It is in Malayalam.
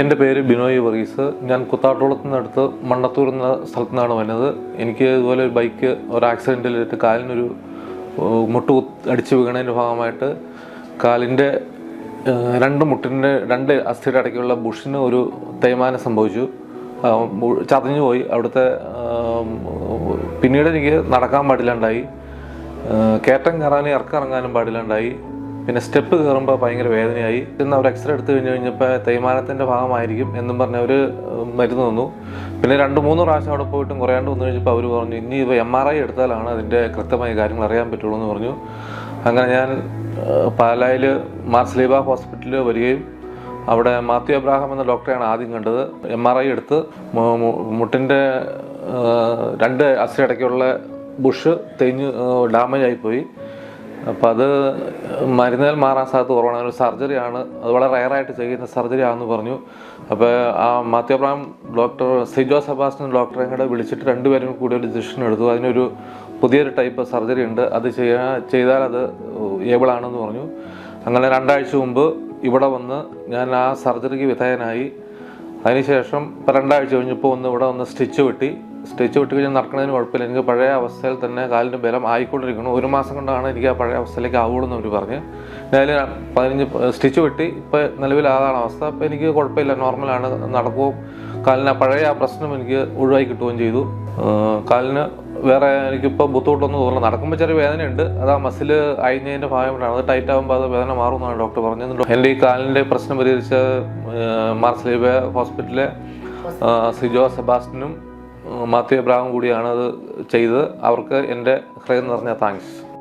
എന്റെ പേര് ബിനോയ് വർഗീസ്. ഞാൻ കുത്താട്ടോളത്തു നിന്നടുത്ത് മണ്ണത്തൂർ എന്ന സ്ഥലത്തു നിന്നാണ് വന്നത്. എനിക്ക് ഇതുപോലെ ഒരു ബൈക്ക് ഒരു ആക്സിഡന്റിലിട്ട് കാലിനൊരു മുട്ട് അടിച്ചു വീണതിന്റെ ഭാഗമായിട്ട് കാലിന്റെ രണ്ട് മുട്ടിന്റെ രണ്ട് അസ്ഥിയുടെ ഇടയ്ക്കുള്ള ബുഷിന് ഒരു തേയ്മാനം സംഭവിച്ചു. ചതഞ്ഞു പോയി. അവിടുത്തെ പിന്നീട് എനിക്ക് നടക്കാൻ പാടില്ലാണ്ടായി. കയറ്റം കയറാനും ഇറക്കം ഇറങ്ങാനും പാടില്ലാണ്ടായി. പിന്നെ സ്റ്റെപ്പ് കയറുമ്പോൾ ഭയങ്കര വേദനയായി. പിന്നെ അവർ എക്സ്റേ എടുത്തു കഴിഞ്ഞ് കഴിഞ്ഞപ്പോൾ തേയ്മാനത്തിന്റെ ഭാഗമായിരിക്കും എന്നും പറഞ്ഞ് അവർ മരുന്ന് തന്നു. പിന്നെ രണ്ട് മൂന്ന് പ്രാവശ്യം അവിടെ പോയിട്ടും കുറയാണ്ട് വന്നു കഴിഞ്ഞപ്പോൾ അവർ പറഞ്ഞു ഇനി ഇപ്പോൾ എം ആർ ഐ എടുത്താലാണ് അതിന്റെ കൃത്യമായ കാര്യങ്ങൾ അറിയാൻ പറ്റുള്ളൂ എന്ന് പറഞ്ഞു. അങ്ങനെ ഞാൻ പാലായിൽ മാർസ്ലീബ ഹോസ്പിറ്റലിൽ വരികയും അവിടെ മാത്യു അബ്രാഹാം എന്ന ഡോക്ടറെയാണ് ആദ്യം കണ്ടത്. എം ആർ ഐ എടുത്ത് മുട്ടിന്റെ രണ്ട് അസ്ഥിയടയ്ക്കുള്ള ബുഷ് തേഞ്ഞ് ഡാമേജ് ആയിപ്പോയി അപ്പോൾ അത് മരുന്നേൽ മാറാൻ സാധ്യത കുറവാണ്. ഒരു സർജറിയാണ് അത് വളരെ റയറായിട്ട് ചെയ്യുന്ന സർജറി ആണെന്ന് പറഞ്ഞു. അപ്പോൾ ആ മാത്യോബ്രാം ഡോക്ടർ സിജോ സെബാസ്റ്റ്യൻ ഡോക്ടറെ കൂടെ വിളിച്ചിട്ട് രണ്ടുപേരും കൂടി ഒരു ഡിസിഷൻ എടുത്തു. അതിനൊരു പുതിയൊരു ടൈപ്പ് സർജറി ഉണ്ട്. അത് ചെയ്യാ ചെയ്താൽ അത് ഏബിൾ ആണെന്ന് പറഞ്ഞു. അങ്ങനെ രണ്ടാഴ്ച മുമ്പ് ഇവിടെ വന്ന് ഞാൻ ആ സർജറിക്ക് വിധേയനായി. അതിനുശേഷം ഇപ്പം രണ്ടാഴ്ച കഴിഞ്ഞപ്പോൾ ഒന്ന് ഇവിടെ ഒന്ന് സ്റ്റിച്ച് വെട്ടി. സ്റ്റിച്ച് വെട്ടി കഴിഞ്ഞാൽ നടക്കുന്നതിന് കുഴപ്പമില്ല. എനിക്ക് പഴയ അവസ്ഥയിൽ തന്നെ കാലിന്റെ ബലം ആയിക്കൊണ്ടിരിക്കുന്നു. ഒരു മാസം കൊണ്ടാണ് എനിക്ക് ആ പഴയ അവസ്ഥയിലേക്ക് ആവുള്ളൂ അവർ പറഞ്ഞ്. ഞാൻ പതിനഞ്ച് സ്റ്റിച്ച് വെട്ടി. ഇപ്പം നിലവിൽ അതാണ് അവസ്ഥ. അപ്പം എനിക്ക് കുഴപ്പമില്ല. നോർമലാണ് നടക്കുകയും കാലിന് പഴയ ആ പ്രശ്നം എനിക്ക് ഒഴിവാക്കി കിട്ടുകയും ചെയ്തു. കാലിന് വേറെ എനിക്കിപ്പോൾ ബുദ്ധിമുട്ടൊന്നും തോന്നില്ല നടക്കുമ്പോൾ ചെറിയ വേദനയുണ്ട്. അത് ആ മസിൽ അയഞ്ഞതിന്റെ ഭാഗമായിട്ടാണ് അത് ടൈറ്റ് ആകുമ്പോൾ അത് വേദന മാറുമെന്നാണ് ഡോക്ടർ പറഞ്ഞത്. എന്റെ ഈ കാലിന്റെ പ്രശ്നം പരിഹരിച്ച മാർസലീബ ഹോസ്പിറ്റലിലെ സിജോ സെബാസ്റ്റിനും മാത്യു എബ്രാഹും കൂടിയാണ് അത് ചെയ്തത്. അവർക്ക് എന്റെ ഹൃദയം നിറഞ്ഞ താങ്ക്സ്.